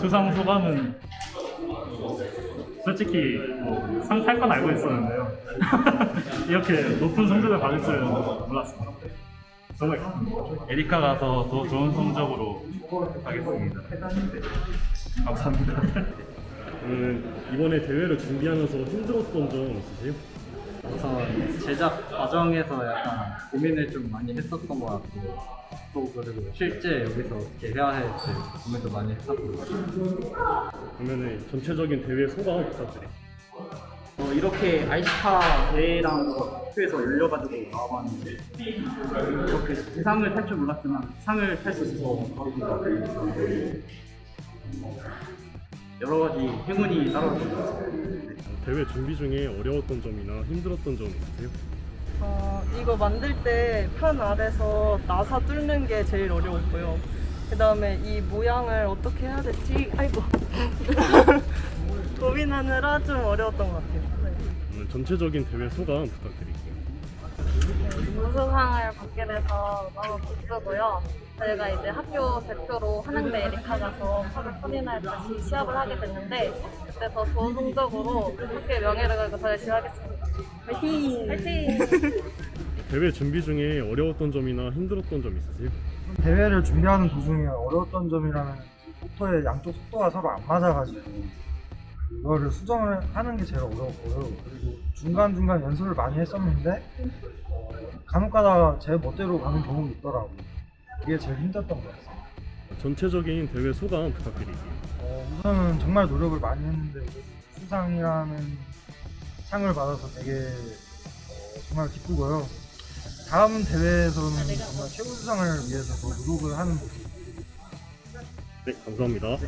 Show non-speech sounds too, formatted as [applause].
수상 소감은 솔직히 뭐 상 탈 건 알고 있었는데요. [laughs] 이렇게 높은 성적을 받을 줄은 몰랐습니다. 정말. 에리카 가서 더 좋은 성적으로 하겠습니다. 감사합니다. [laughs] 그러면 이번에 대회를 준비하면서 힘들었던 점 있으세요? 우선 제작 과정에서 약간 고민을 좀 많이 했었던 것 같고 또 그리고 실제 여기서 어떻게 해야 할지 고민도 많이 했었고 그러면 전체적인 대회 소감 부탁드릴 이렇게 아이스카 대회랑 학교에서 열려가지고 나와봤는데 이렇게 대상을 탈 줄 몰랐지만 상을 탈 수 있어서 여러 가지 행운이 따라왔던 것 같습니다. 대회 준비 중에 어려웠던 점이나 힘들었던 점 있으세요? 어, 이거 만들 때 편 아래서 나사 뚫는 게 제일 어려웠고요. 그 다음에 이 모양을 어떻게 해야 될지, 아이고. [laughs] 고민하느라 좀 어려웠던 것 같아요. 전체적인 대회 소감 부탁드릴게요. 우수상을 받게 돼서 너무 기쁘고요. 저희가 이제 학교 대표로 한양대 에리카 가서 커리날 다시 시합을 하게 됐는데 그때 더 좋은 성적으로 학교의 명예를 걸고 더 열심히 하겠습니다. 화이팅! 화이팅! [laughs] 대회 준비 중에 어려웠던 점이나 힘들었던 점 있으세요? 대회를 준비하는 도중에 어려웠던 점이라면 속도의 양쪽 속도가 서로 안 맞아가지고 그거를 수정을 하는 게 제일 어려웠고요. 그리고 중간중간 연습을 많이 했었는데 어, 간혹 가다가 제 멋대로 가는 경우도 있더라고요. 그게 제일 힘들었던 것 같아요. 전체적인 대회 소감 부탁드릴게요. 어, 우선은 정말 노력을 많이 했는데 수상이라는 상을 받아서 되게 어, 정말 기쁘고요. 다음 대회에서는 정말 최고 수상을 위해서 더 노력을 하는 모습 네, 감사합니다.